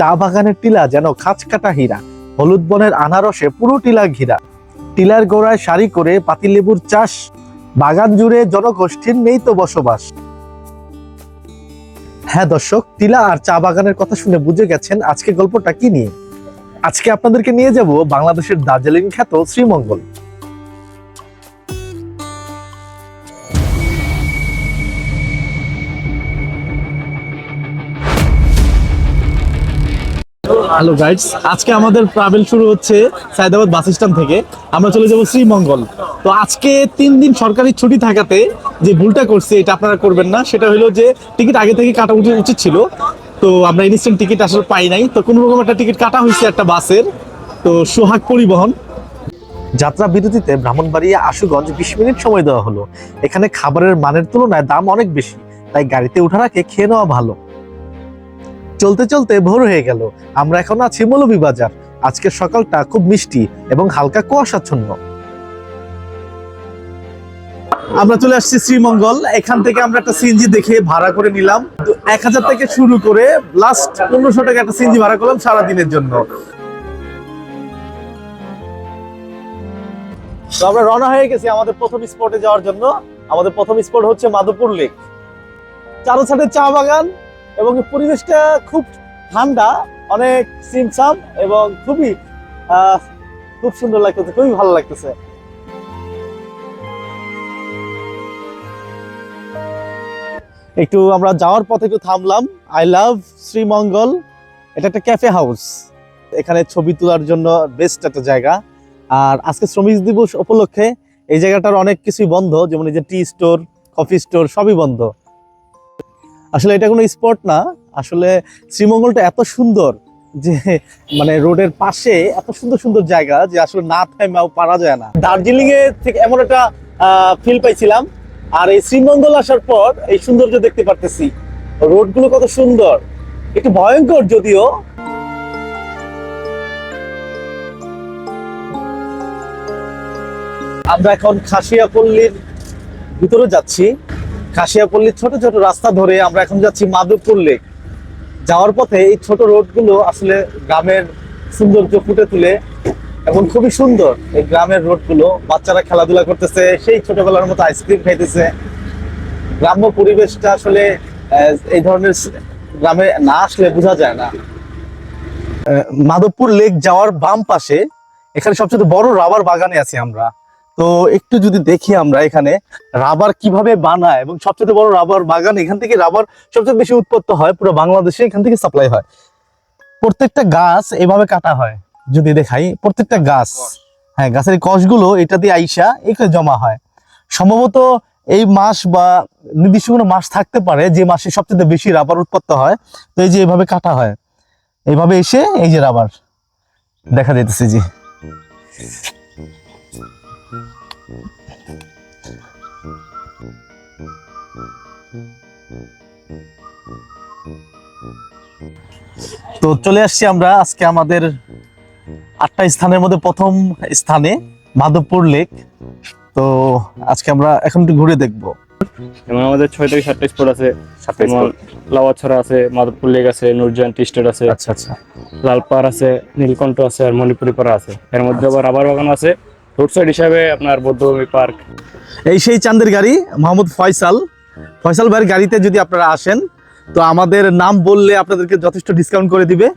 চা বাগানের টিলা যেন খাঁচ কাটা হীরা। হলুদ বনের আনারসে পুরো টিলা ঘিরা। টিলার গোড়ায় সারি করে পাতিলেবুর চাষ। বাগান জুড়ে জনগোষ্ঠীর নেই তো বসবাস। হ্যাঁ দর্শক, টিলা আর চা বাগানের কথা শুনে বুঝে গেছেন আজকে গল্পটা কি নিয়ে। আজকে আপনাদেরকে নিয়ে যাব বাংলাদেশের দার্জিলিং খ্যাত শ্রীমঙ্গল। হ্যালো গাইডস আজকে আমাদের ট্রাভেল শুরু হচ্ছে সায়দাবাদ বাস স্ট্যান্ড থেকে। আমরা চলে যাব শ্রীমঙ্গল। তো আজকে তিন দিন সরকারি ছুটি থাকাতে যে ভুলটা করছি, এটা আপনারা করবেন না। সেটা হলো যে টিকিট আগে থেকে কাটা উচিত উচিত ছিল। তো আমরা ইনস্ট্যান্ট টিকিট আসলে পাই নাই। তো কোনো রকম একটা টিকিট কাটা হয়েছে একটা বাসের। তো সোহাগ পরিবহন। যাত্রা বিরতিতে ব্রাহ্মণবাড়িয়া আশুগঞ্জ বিশ মিনিট সময় দেওয়া হলো। এখানে খাবারের মানের তুলনায় দাম অনেক বেশি, তাই গাড়িতে ওঠার আগে খেয়ে নেওয়া ভালো। চলতে চলতে ভোর হয়ে গেল। আমরা এখন আছি মৌলভীবাজার। আজকের সকালটা খুব মিষ্টি এবং হালকা কুয়াশাচ্ছন্ন। আমরা চলে আসছি শ্রীমঙ্গল। এখান থেকে আমরা একটা সিএনজি দেখে ভাড়া করে নিলাম। এক হাজার থেকে শুরু করে লাস্ট পনেরোশো টাকা একটা সিএনজি ভাড়া করলাম সারা দিনের জন্য। তো আমরা রওনা হয়ে গেছি আমাদের প্রথম স্পটে যাওয়ার জন্য। আমাদের প্রথম স্পট হচ্ছে মাধবপুর লেক চারো সাইডে চা বাগান। এবং পরিবেশটা খুব ঠান্ডা, অনেক সিমসাম এবং খুবই খুব সুন্দর লাগতেছে, খুবই ভালো লাগতেছে। একটু আমরা যাওয়ার পথে একটু থামলাম। I love Sreemangal. এটা একটা ক্যাফে হাউস এখানে ছবি তোলার জন্য বেস্ট একটা জায়গা। আর আজকে শ্রমিক দিবস উপলক্ষে এই জায়গাটার অনেক কিছুই বন্ধ, যেমন এই যে টি স্টোর কফি স্টোর সবই বন্ধ। আসলে এটা কোনো স্পট না। আসলে শ্রীমঙ্গলটা এত সুন্দর যে মানে রোডের পাশে এত সুন্দর সুন্দর জায়গা যে আসলে না থাইমাও পারা যায় না। দার্জিলিং এ থেকে এমন একটা ফিল পাইছিলাম। আর এই শ্রীমঙ্গল আসার পর এই সৌন্দর্য দেখতে পারতেছি। রোডগুলো কত সুন্দর। একটু ভয়ঙ্কর যদিও। আমরা এখন খাসিয়াপল্লীর ভিতরে যাচ্ছি। খাসিয়াপল্লীর ছোট ছোট রাস্তা ধরে আমরা এখন যাচ্ছি মাধবপুর লেক। যাওয়ার পথে এই ছোট রোডগুলো আসলে গ্রামের সৌন্দর্য ফুটে তুলে এবং খুবই সুন্দর। এই গ্রামের রোডগুলো, বাচ্চারা খেলাধুলা করতেছে, সেই ছোটবেলার মতো আইসক্রিম খাইতেছে। গ্রাম্য পরিবেশটা আসলে এই ধরনের গ্রামে না আসলে বোঝা যায় না। মাধবপুর লেক যাওয়ার বাম পাশে, এখানে সবচেয়ে বড় রাবার বাগানে আছি আমরা। তো একটু যদি দেখি আমরা এখানে রাবার কীভাবে বানায় এবং সবচেয়ে বড় রাবার বাগান এখান থেকে রাবার সবচেয়ে বেশি উৎপত্ত হয় পুরো বাংলাদেশে এখান থেকে সাপ্লাই হয়। প্রত্যেকটা গাছ এভাবে কাটা হয় যদি দেখাই প্রত্যেকটা গাছ। হ্যাঁ গাছের কষগুলো এটা দিয়ে আইসা এখানে জমা হয়। সম্ভবত এই মাস বা নির্দিষ্ট কোনো মাস থাকতে পারে যে মাসে সবচেয়ে বেশি রাবার উৎপত্ত হয়। তো এই যে এভাবে কাটা হয়। এইভাবে এসে এই যে রাবার। দেখা যাইতেছে জি। তো চলে আসছি আমরা আজকে আমাদের আটটা স্থানের মধ্যে প্রথম স্থানে মাধবপুর লেক। তো আজকে আমরা এখন একটু ঘুরে দেখব। যেমন আমাদের ছয় থেকে সাতটা স্পট আছে? লাওয়াছড়া আছে মাধবপুর লেক আছে নুরজান টি স্টেট আছে আচ্ছা আচ্ছা। লালপাড় আছে নীলকণ্ঠ আছে আর মণিপুরি পাড়া আছে। এর মধ্যে আবার রাবার বাগান আছে। রোড সাইড হিসাবে আপনার বৌদ্ধভূমি পার্ক। এই সেই চাঁদের গাড়ি মোহাম্মদ ফয়সাল। ফয়সাল ভাইয়ের গাড়িতে যদি আপনারা আসেন তো আমাদের নাম বললে আপনাদেরকে যথেষ্ট ডিসকাউন্ট করে দিবে।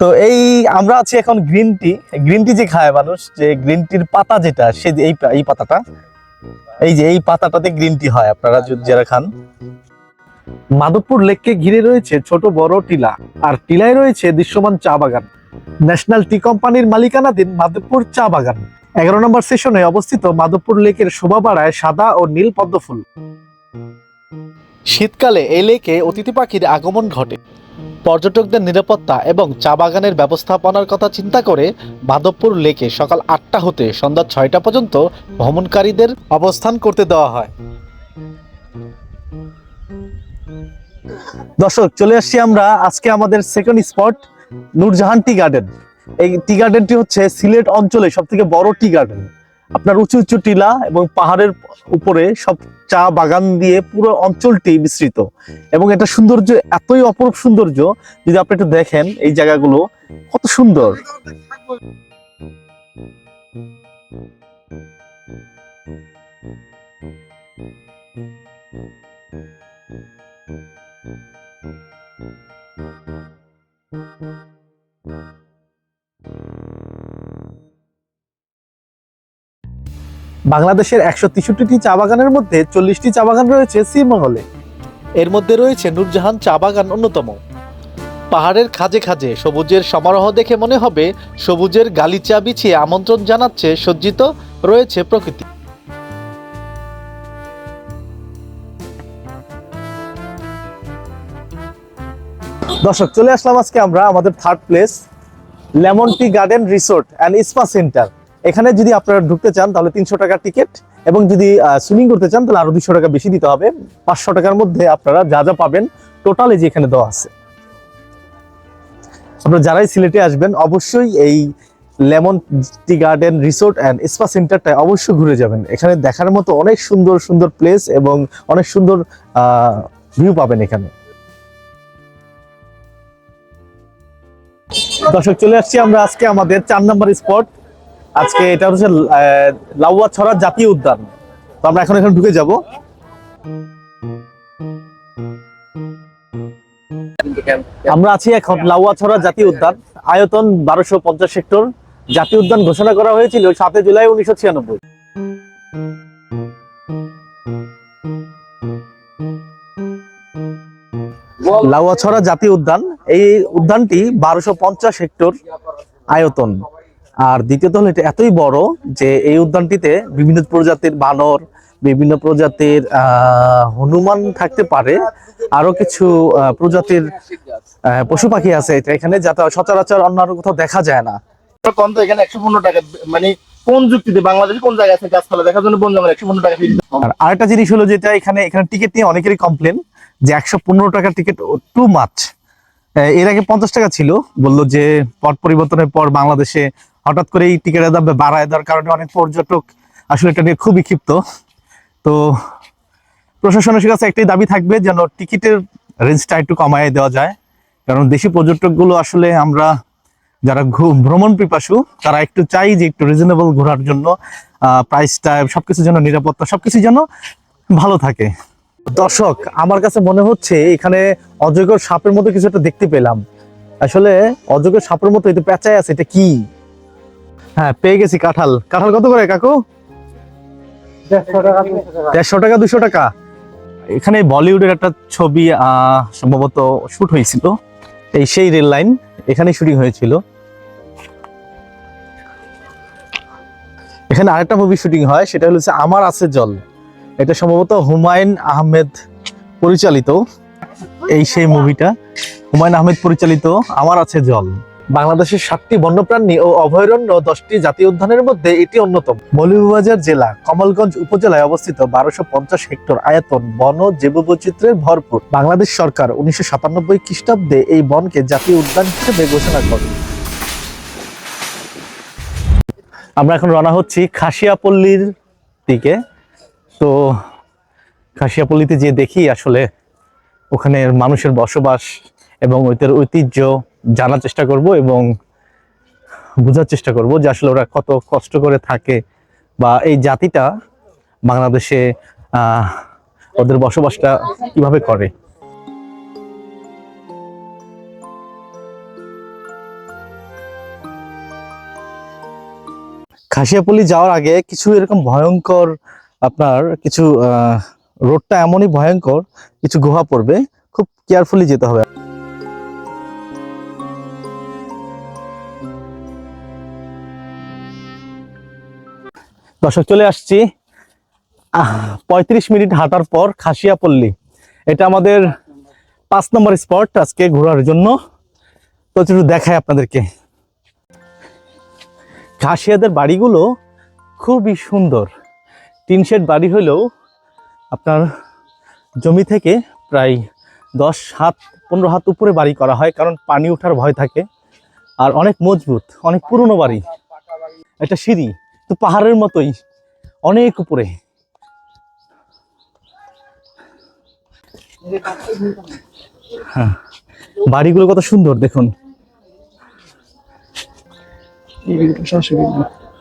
তো এই আমরা আছি এখন গ্রিন টি গ্রিন টি যে খায় মানুষ, যে গ্রিন টির পাতা যেটা, সে এই এই পাতাটা, এই যে এই পাতাটাতে গ্রিন টি হয় আপনারা যারা খান। মাধবপুর লেককে ঘিরে রয়েছে ছোট বড় টিলা, আর টিলায় রয়েছে দৃশ্যমান চা বাগান। ন্যাশনাল টি কোম্পানির মালিকানাধীন মাধবপুর চা বাগান। এগারো নম্বর সেশনে অবস্থিত মাধবপুর লেকের শোভা বাড়ায় সাদা ও নীল পদ্ম ফুল। শীতকালে এই লেকে অতিথি পাখির আগমন ঘটে। পর্যটকদের নিরাপত্তা এবং চা বাগানের ব্যবস্থাপনার কথা চিন্তা করে মাধবপুর লেকে সকাল আটটা হতে সন্ধ্যা ছয়টা পর্যন্ত ভ্রমণকারীদের অবস্থান করতে দেওয়া হয়। দর্শক, চলে আসছি আমরা আজকে আমাদের second spot Noorjahan tea garden. এই টি গার্ডেনটি হচ্ছে সিলেট অঞ্চলে সব থেকে বড় টি গার্ডেন। আপনার উঁচু উঁচু টিলা এবং পাহাড়ের উপরে সব চা বাগান দিয়ে পুরো অঞ্চলটি বিস্তৃত। এবং এটা সৌন্দর্য এতই অপরূপ সৌন্দর্য, যদি আপনি একটু দেখেন এই জায়গাগুলো, কত সুন্দর। বাংলাদেশের একশো তেষট্টিটি চা বাগানের মধ্যে চল্লিশটি চা বাগান রয়েছে শ্রীমঙ্গলে এর মধ্যে রয়েছে নূরজাহান চা বাগান অন্যতম। পাহাড়ের খাজে খাজে সবুজের সমারোহ দেখে মনে হবে, সবুজের গালিচা বিছিয়ে আমন্ত্রণ জানাচ্ছে সজ্জিত, রয়েছে প্রকৃতি। দর্শক, চলে আসলাম আজকে আমরা আমাদের third place lemon tea garden resort and spa centre এখানে যদি আপনারা ঢুকতে চান, তাহলে তিনশো টাকার টিকিট এবং যদি সুইমিং করতে চান, তাহলে আরও দুশো টাকা বেশি দিতে হবে। পাঁচশো টাকার মধ্যে আপনারা যা যা পাবেন টোটাল যে এখানে দেওয়া আছে। আপনারা যারাই সিলেটে আসবেন, অবশ্যই এই lemon tea garden resort and spa সেন্টারটা অবশ্যই ঘুরে যাবেন। এখানে দেখার মতো অনেক সুন্দর সুন্দর প্লেস এবং অনেক সুন্দর ভিউ পাবেন এখানে। দর্শক, চলে আসছি আমরা আজকে আমাদের চার নম্বর স্পট আজকে এটা হচ্ছে লাউয়া ছড়া জাতীয় উদ্যান। তো আমরা এখন এখানে ঢুকে যাব। আমরা আছি এখন লাউয়াছড়া জাতীয় উদ্যান। আয়তন বারোশো পঞ্চাশ হেক্টর। জাতীয় উদ্যান ঘোষণা করা হয়েছিল সাতই জুলাই উনিশশো ছিয়ানব্বই। লাউয়াছড়া জাতীয় উদ্যান। এই উদ্যানটি বারোশো পঞ্চাশ হেক্টর আয়তন। আর দ্বিতীয়ত হলো এটা এতই বড় যে এই উদ্যানটিতে বিভিন্ন প্রজাতির বানর বিভিন্ন প্রজাতির আহ, হনুমান থাকতে পারে। আরও কিছু প্রজাতির পশু পাখি আছে এটা এখানে যাতে সচরাচর অন্য আরও কোথাও দেখা যায় না। কম তো এখানে একশো পনেরো টাকা মানে কোন যুক্তিতে বাংলাদেশে কোন জায়গায় আছে গাছপালা দেখার জন্য বন জঙ্গল একশো পনেরো টাকা আর আরেকটা জিনিস হলো যেটা এখানে এখানে টিকিট নিয়ে অনেকেরই কমপ্লেন যে একশো পনেরো টাকার টিকিট টু মাছ এর আগে পঞ্চাশ টাকা ছিল বলল যে পট পরিবর্তনের পর বাংলাদেশে হঠাৎ করে এই টিকিটের দাম বাড়ায় দেওয়ার কারণে অনেক পর্যটক আসলে এটা নিয়ে খুবই ক্ষিপ্ত। তো প্রশাসনের কাছে একটাই দাবি থাকবে যেন টিকিটের রেঞ্জটা একটু কমায় দেওয়া যায়। কারণ দেশি পর্যটকগুলো আসলে আমরা যারা ভ্রমণ পিপাসু, তারা একটু চাই যে একটু রিজনেবল ঘোরার জন্য প্রাইসটা সবকিছু যেন নিরাপত্তা সবকিছু যেন ভালো থাকে। দর্শক, আমার কাছে মনে হচ্ছে এখানে অজগর সাপের মতো কিছু একটা দেখতে পেলাম। আসলে অজগর সাপের মতো এটা পেঁচায় আছে, এটা কি? হ্যাঁ পেয়ে গেছি কাঁঠাল। কাঁঠাল কত করে কাকু? দেড়শো টাকা দুশো টাকা। এখানে বলিউডের একটা ছবি সম্ভবত শুট হয়েছিল। এই সেই রেল লাইন এখানে শুটিং হয়েছিল। এখানে আরেকটা মুভি শুটিং হয় সেটা হচ্ছে আমার আছে জল। এটা সম্ভবত হুমায়ুন আহমেদ পরিচালিত। এই সেই মুভিটা হুমায়ুন আহমেদ পরিচালিত আমার আছে জল। বাংলাদেশের সাতটি বন্যপ্রাণী ও অভয়ারণ্য দশটি জাতীয় উদ্যানের মধ্যে এটি অন্যতম। মৌলভীবাজার জেলা, কমলগঞ্জ উপজেলায় অবস্থিত বারোশো পঞ্চাশ হেক্টর আয়তন বন জৈববৈচিত্র্যের ভরপুর। বাংলাদেশ সরকার উনিশশো সাতানব্বই খ্রিস্টাব্দে এই বনকে জাতীয় উদ্যান হিসেবে ঘোষণা করে। আমরা এখন রওনা হচ্ছি খাসিয়াপল্লীর দিকে। তো খাসিয়াপল্লীতে যে দেখি আসলে ওখানে মানুষের বসবাস এবং ওইটার ঐতিহ্য জানার চেষ্টা করব এবং বোঝার চেষ্টা করব যে আসলে ওরা কত কষ্ট করে থাকে বা এই জাতিটা বাংলাদেশে ওদের বসবাসটা কীভাবে করে। খাসিয়াপল্লী যাওয়ার আগে কিছু এরকম ভয়ঙ্কর আপনার কিছু রোডটা এমনই ভয়ঙ্কর, কিছু গুহা পড়বে, খুব কেয়ারফুলি যেতে হবে। দর্শক, চলে আসছি। পঁয়ত্রিশ মিনিট হাঁটার পর খাসিয়াপল্লী। এটা আমাদের পাঁচ নম্বর স্পট আজকে ঘোরার জন্য। তো দেখাই আপনাদেরকে। খাসিয়াদের বাড়িগুলো খুবই সুন্দর। টিন শেড বাড়ি হলেও আপনার জমি থেকে প্রায় দশ হাত, পনেরো হাত উপরে বাড়ি করা হয়, কারণ পানি ওঠার ভয় থাকে। আর অনেক মজবুত, অনেক পুরনো বাড়ি। একটা সিঁড়ি। তো পাহাড়ের মতোই অনেক উপরে। হ্যাঁ বাড়িগুলো কত সুন্দর দেখুন।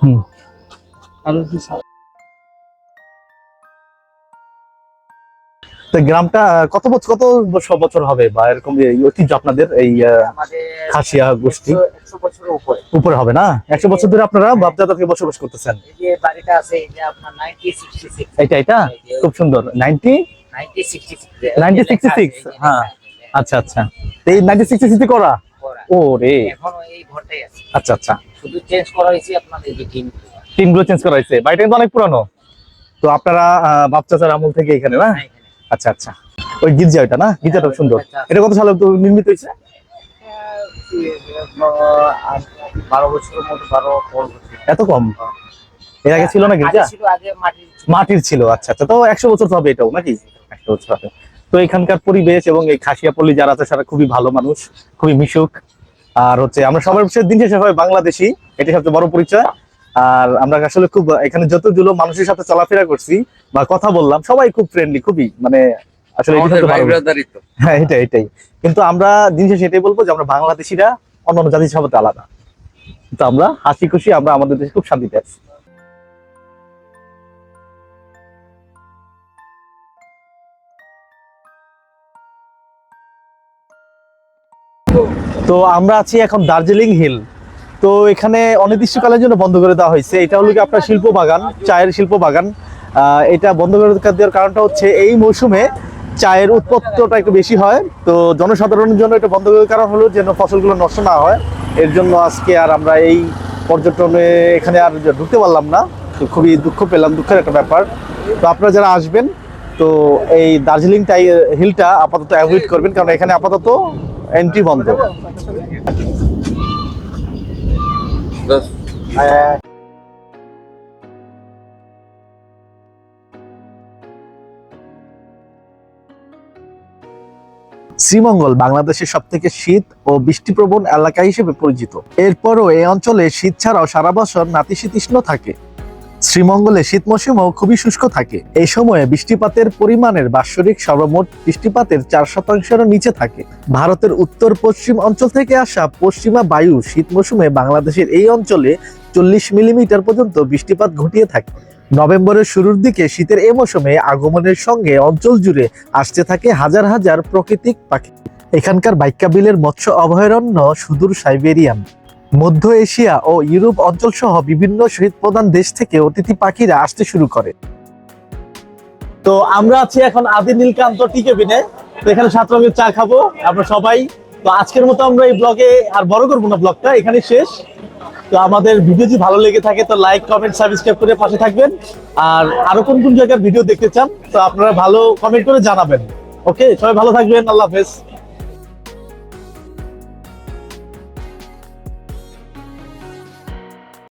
হুম। তো গ্রামটা কত বছর কত বছর বছর হবে বা এরকম ঐতিহ্য আপনাদের এই খাসিয়া গোষ্ঠী? উপরে। হবে না? একশো বছর ধরে আপনারা বাপদাদা থেকে বসবাস করতেছেন? সিক্স এটা খুব সুন্দর। নাইনটি নাইনটি সিক্সটি সিক্স হ্যাঁ। আচ্ছা আচ্ছা। এই নাইনটি সিক্সটি সিক্সটি করা? ও রে। আচ্ছা আচ্ছা। শুধু চেঞ্জ করা হয়েছে আপনাদের যে টিম টিমগুলো চেঞ্জ করা হয়েছে। বাড়িটা কিন্তু অনেক পুরানো। তো আপনারা আহ, বাপ আমল থেকে এখানে না? আচ্ছা আচ্ছা। ওই গির্জা ওইটা না? গির্জাটা আচ্ছা, সুন্দর। এটা কত সালে নির্মিত হয়েছে? এত কম? এর আগে ছিল না গির্জা? মাটির ছিল। আচ্ছা আচ্ছা। তো একশো বছর হবে এটাও নাকি? একশো বছর হবে। তো এখানকার পরিবেশ এবং এই খাসিয়াপল্লী যারা আছে তারা খুবই ভালো মানুষ খুবই মিশুক। আর হচ্ছে আমরা সবার দিন শেষে হয় বাংলাদেশি এটি সবচেয়ে বড় পরিচয়। আর আমরা আসলে খুব এখানে যতগুলো মানুষের সাথে চলাফেরা করছি বা কথা বললাম সবাই খুব ফ্রেন্ডলি খুবই মানে আসলে। হ্যাঁ এটাই এটাই। কিন্তু আমরা দিন শেষে এটাই বলব যে আমরা বাংলাদেশিরা অন্যান্য জাতির সাথে আলাদা। তো আমরা হাসি খুশি আমরা আমাদের দেশে খুব শান্তিতে আছি। তো আমরা আছি এখন দার্জিলিং হিল। তো এখানে অনির্দিষ্টকালের জন্য বন্ধ করে দেওয়া হয়েছে। এটা হলো কি আপনার শিল্প বাগান, চায়ের শিল্প বাগান। এটা বন্ধ করে দেওয়ার কারণটা হচ্ছে এই মৌসুমে চায়ের উৎপত্তটা একটু বেশি হয়। তো জনসাধারণের জন্য এটা বন্ধ করার কারণ হলো যেন ফসলগুলো নষ্ট না হয়। এর জন্য আজকে আর আমরা এই পর্যটনে এখানে আর ঢুকতে পারলাম না। তো খুবই দুঃখ পেলাম, দুঃখের একটা ব্যাপার। তো আপনারা যারা আসবেন, তো এই দার্জিলিং টাই, হিলটা আপাতত অ্যাভয়েড করবেন। কারণ এখানে আপাতত এন্ট্রি বন্ধ। শ্রীমঙ্গল বাংলাদেশের সব থেকে শীত ও বৃষ্টিপ্রবণ এলাকা হিসেবে পরিচিত। এরপরও এই অঞ্চলে শীত ছাড়াও সারা বছর নাতিশীতোষ্ণ থাকে। শ্রীমঙ্গলে শীত মৌসুমও খুবই শুষ্ক থাকে। এই সময়ে বৃষ্টিপাতের পরিমাণের বাৎসরিক সর্বমোট বৃষ্টিপাতের চার শতাংশেরও নিচে থাকে। ভারতের উত্তর পশ্চিম অঞ্চল থেকে আসা পশ্চিমা বায়ু শীত মৌসুমে বাংলাদেশের এই অঞ্চলে চল্লিশ মিলিমিটার পর্যন্ত বৃষ্টিপাত ঘটিয়ে থাকে। নভেম্বরের শুরুর দিকে শীতের এই মৌসুমে আগমনের সঙ্গে অঞ্চল জুড়ে আসতে থাকে হাজার হাজার প্রাকৃতিক পাখি। এখানকার বাইকাবিলের মৎস্য অভয়ারণ্য সুদূর সাইবেরিয়ান। মধ্য এশিয়া ও ইউরোপ অঞ্চল সহ বিভিন্ন শীত প্রধান দেশ থেকে অতিথি পাখিরা আসতে শুরু করে। তো আমরা আছি এখন আদি নীলকান্ত টি কেবিনে তো এখানে সাত রঙের চা খাব, আমরা সবাই। তো আজকের মতো আমরা এই ব্লগে আর বড় করব না ব্লগটা এখানে শেষ। তো আমাদের ভিডিও যদি ভালো লেগে থাকে, তো লাইক, কমেন্ট, সাবস্ক্রাইব করে পাশে থাকবেন। আর আরও কোন কোন জায়গার ভিডিও দেখতে চান, তো আপনারা ভালো কমেন্ট করে জানাবেন। ওকে, সবাই ভালো থাকবেন, আল্লাহ হাফেজ।